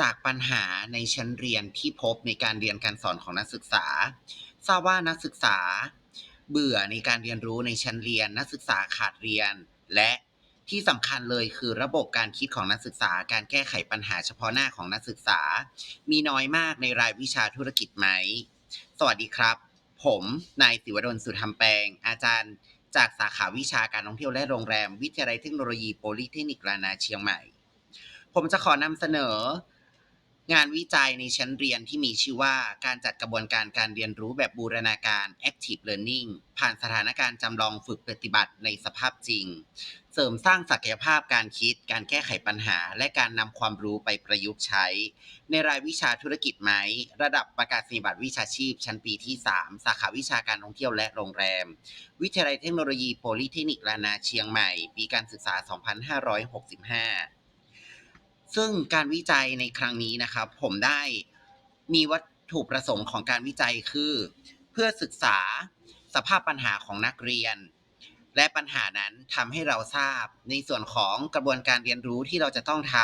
จากปัญหาในชั้นเรียนที่พบในการเรียนการสอนของนักศึกษา ทราบว่านักศึกษา เบื่อในการเรียนรู้ในชั้นเรียน นักศึกษาขาดเรียน และที่สำคัญเลยคือระบบการคิดของนักศึกษา การแก้ไขปัญหาเฉพาะหน้าของนักศึกษา มีน้อยมากในรายวิชาธุรกิจไหม สวัสดีครับ ผมนายศิวดลสุธรรมแปลง อาจารย์ จากสาขาวิชาการท่องเที่ยวและโรงแรม วิทยาลัยเทคโนโลยีโพลิเทคนิคลานาเชียงใหม่ ผมจะขอนำเสนอ งานวิจัยในชั้นเรียนที่มีชื่อว่าการจัดกระบวนการการเรียนรู้แบบบูรณาการ Active Learning ผ่านสถานการณ์จำลองฝึกปฏิบัติในสภาพจริง เสริมสร้างศักยภาพการคิด การแก้ไขปัญหา และการนำความรู้ไปประยุกต์ใช้ ในรายวิชาธุรกิจไหม ระดับประกาศนียบัตรวิชาชีพ ชั้นปีที่ 3 สาขาวิชาการท่องเที่ยวและโรงแรม วิทยาลัยเทคโนโลยีโพลิเทคนิคลานาเชียงใหม่ ปีการศึกษา 2565 ซึ่งการวิจัยในครั้งนี้นะครับ ผมได้มีวัตถุประสงค์ของการวิจัยคือ เพื่อศึกษาสภาพปัญหาของนักเรียน และปัญหานั้นทำให้เราทราบ ในส่วนของกระบวนการเรียนรู้ที่เราจะต้องท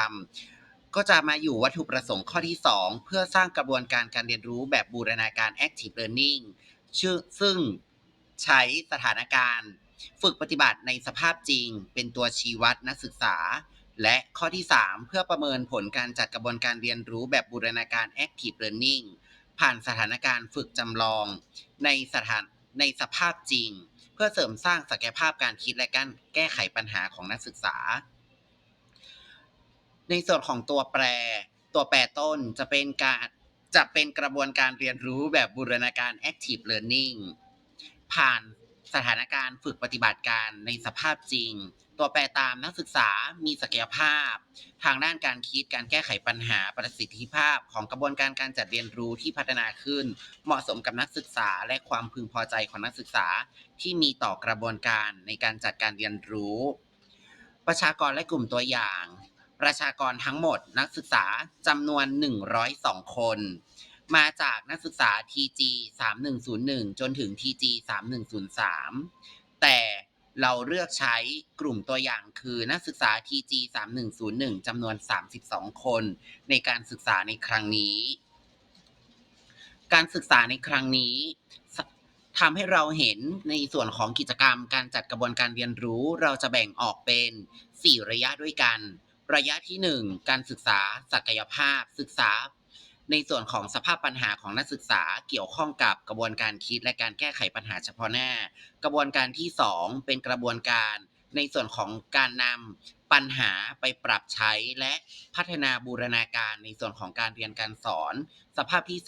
ำก็จะมาอยู่วัตถุประสงค์ข้อที่ 2 เพื่อสร้างกระบวนการการเรียนรู้แบบบูรณาการ active learning ซึ่งใช้สถานการณ์ ฝึกปฏิบัติในสภาพจริง เป็นตัวชี้วัดนักศึกษา และข้อที่ 3 เพื่อประเมินผลการจัดกระบวนการเรียนรู้แบบบูรณาการ active learning ผ่านสถานการณ์ฝึกจำลอง ในสถานในสภาพจริง เพื่อเสริมสร้างศักยภาพการคิดและการแก้ไขปัญหาของนักศึกษา ในส่วนของตัวแปร ตัวแปรต้นจะเป็นการจะเป็นกระบวนการเรียนรู้แบบบูรณาการ active learning ผ่าน สถานการณ์ฝึกปฏิบัติการในสภาพจริง ตัวแปรตามนักศึกษามีศักยภาพ ทางด้านการคิดการแก้ไขปัญหาประสิทธิภาพของกระบวนการการจัดเรียนรู้ที่พัฒนาขึ้น เหมาะสมกับนักศึกษาและความพึงพอใจของนักศึกษาที่มีต่อกระบวนการในการจัดการเรียนรู้ ประชากรและกลุ่มตัวอย่าง ประชากรทั้งหมดนักศึกษาจำนวน 102 คน มาจากนักศึกษา TG 3101 จนถึง TG 3103 แต่เราเลือกใช้กลุ่มตัวอย่างคือนักศึกษา TG 3101จำนวน 32 คน ในการศึกษาในครั้งนี้ การศึกษาในครั้งนี้ทำให้เราเห็นในส่วนของกิจกรรมการจัดกระบวนการเรียนรู้ เราจะแบ่งออกเป็น 4 ระยะด้วยกัน ระยะที่ 1 การศึกษาศักยภาพ ศึกษา ในส่วนของสภาพปัญหาของนักศึกษาเกี่ยวข้องกับกระบวนการคิดและการแก้ไขปัญหาเฉพาะหน้า กระบวนการที่ 2 เป็นกระบวนการในส่วนของการนำปัญหาไปปรับใช้และพัฒนาบูรณาการในส่วนของการเรียนการสอน สภาพที่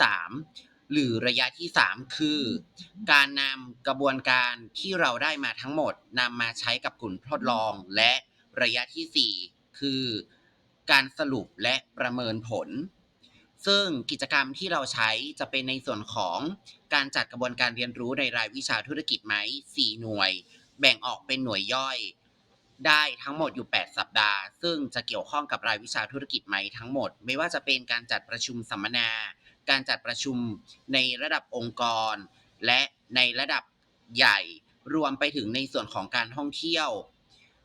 3 หรือระยะที่ 3 คือ การนำกระบวนการที่เราได้มาทั้งหมดนำมาใช้กับกลุ่มทดลอง และระยะทีสี่4 คือ การสรุปและประเมินผล ซึ่งกิจกรรมที่เราใช้จะเป็นในส่วนของการจัดกระบวนการเรียนรู้ในรายวิชาธุรกิจไหม4หน่วย แบ่งออกเป็นหน่วยย่อย ได้ทั้งหมดอยู่ 8 สัปดาห์ ซึ่งจะเกี่ยวข้องกับรายวิชาธุรกิจไหมทั้งหมด ไม่ว่าจะเป็นการจัดประชุมสัมมนา การจัดประชุมในระดับองค์กร และในระดับใหญ่รวมไปถึงในส่วนของการท่องเที่ยว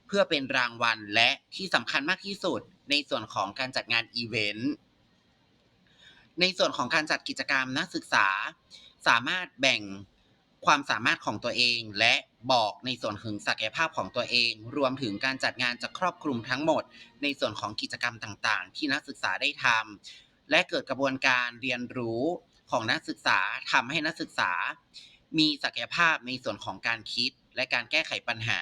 เพื่อเป็นรางวัลและที่สำคัญมากที่สุดในส่วนของการจัดงานอีเวนต์ ในส่วนของการจัดกิจกรรมนักศึกษาสามารถแบ่งความสามารถของตัวเอง และบอกในส่วนถึงศักยภาพของตัวเอง รวมถึงการจัดงานจะครอบคลุมทั้งหมด ในส่วนของกิจกรรมต่างๆ ที่นักศึกษาได้ทำและเกิดกระบวนการเรียนรู้ของนักศึกษาทำให้นักศึกษา มีศักยภาพในส่วนของการคิดและการแก้ไขปัญหา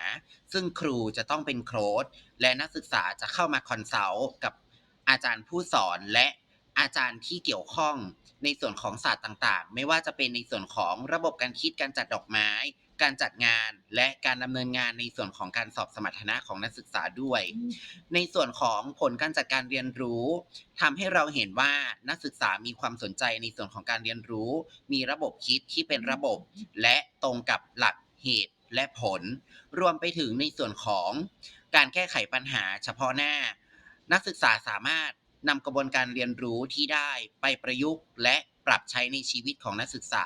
ซึ่งครูจะต้องเป็นโค้ชและนักศึกษาจะเข้ามาคอนซัลท์กับอาจารย์ผู้สอนและ อาจารย์ที่เกี่ยวข้องในส่วนของศาสตร์ต่างๆ ไม่ว่าจะเป็นในส่วนของระบบการคิดการจัดดอกไม้ การจัดงานและการดำเนินงานในส่วนของการสอบสมรรถนะของนักศึกษาด้วย ในส่วนของผลการจัดการเรียนรู้ทำให้เราเห็นว่านักศึกษามีความสนใจในส่วนของการเรียนรู้ มีระบบคิดที่เป็นระบบ และตรงกับหลักเหตุและผล รวมไปถึงในส่วนของการแก้ไขปัญหาเฉพาะหน้า นักศึกษาสามารถ นำกระบวนการเรียนรู้ที่ได้ไปประยุกต์ และปรับใช้ในชีวิตของนักศึกษา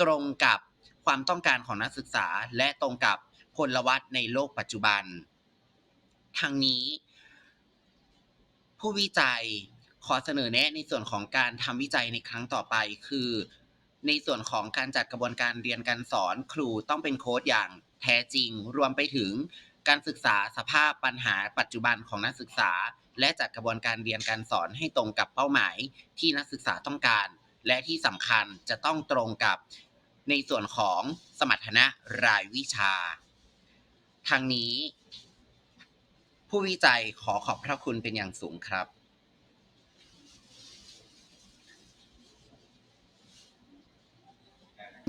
ตรงกับความต้องการของนักศึกษา และตรงกับพลวัตในโลกปัจจุบันทั้งนี้ ผู้วิจัยขอเสนอแนะในส่วนของการทำวิจัยในครั้งต่อไปคือ ในส่วนของการจัดกระบวนการเรียนการสอนครูต้องเป็นโค้ดอย่างแท้จริง รวมไปถึงการศึกษาสภาพปัญหาปัจจุบันของนักศึกษา และจัดกระบวนการเรียนการสอนให้ตรงกับเป้าหมายที่นักศึกษาต้องการ และที่สำคัญจะต้องตรงกับในส่วนของสมรรถนะรายวิชา ทางนี้ ผู้วิจัยขอขอบพระคุณเป็นอย่างสูงครับ